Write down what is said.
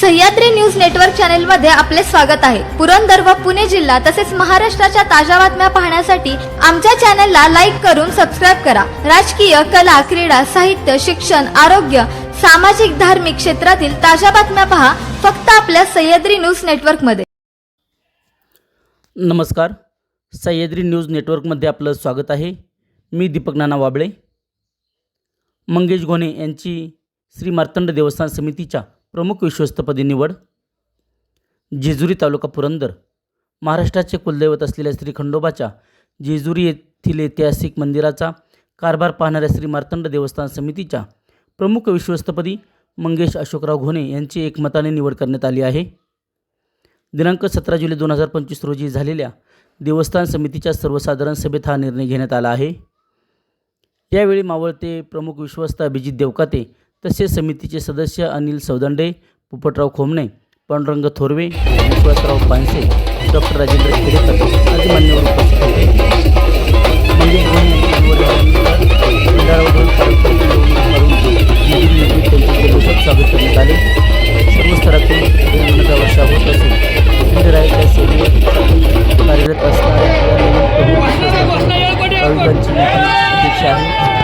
Sahyadri news network चॅनलमध्ये आपले स्वागत आहे. पुरंदर व पुणे जिल्हा तसेच महाराष्ट्राच्या ताज्या बातम्या पाहण्यासाठी आमच्या चॅनलला लाईक करून सबस्क्राईब करा. राजकीय कला क्रीडा साहित्य शिक्षण आरोग्य सामाजिक धार्मिक क्षेत्रातील ताज्या बातम्या पहा फक्त आपल्या सह्याद्री न्यूज नेटवर्कमध्ये नमस्कार. सह्याद्री न्यूज नेटवर्कमध्ये आपलं स्वागत आहे. मी दीपक नाना वाबळे. मंगेश गोने यांची श्री मार्तंड देवस्थान समितीच्या प्रमुख विश्वस्तपदी निवड जेजुरी तालुका पुरंदर महाराष्ट्राचे कुलदैवत असलेल्या श्री खंडोबाच्या जेजुरी येथील ऐतिहासिक मंदिराचा कारभार पाहणाऱ्या श्री मार्तंड देवस्थान समितीच्या प्रमुख विश्वस्तपदी मंगेश अशोकराव घोणे यांची एकमताने निवड करण्यात आली आहे. दिनांक सतरा जुलै दोन हजार पंचवीस रोजी झालेल्या देवस्थान समितीच्या सर्वसाधारण सभेत हा निर्णय घेण्यात आला आहे. यावेळी मावळते प्रमुख विश्वस्त अभिजित देवकाते तसेच समितीचे सदस्य अनिल सौदांडे पोपटराव खोमणे पांडुरंग थोरवे विश्वासराव पानसे डॉक्टर राजेंद्र खेडेकर आदी मान्यवर उपस्थित होते करण्यात आले कार्यरत असणाऱ्या अध्यक्ष आहे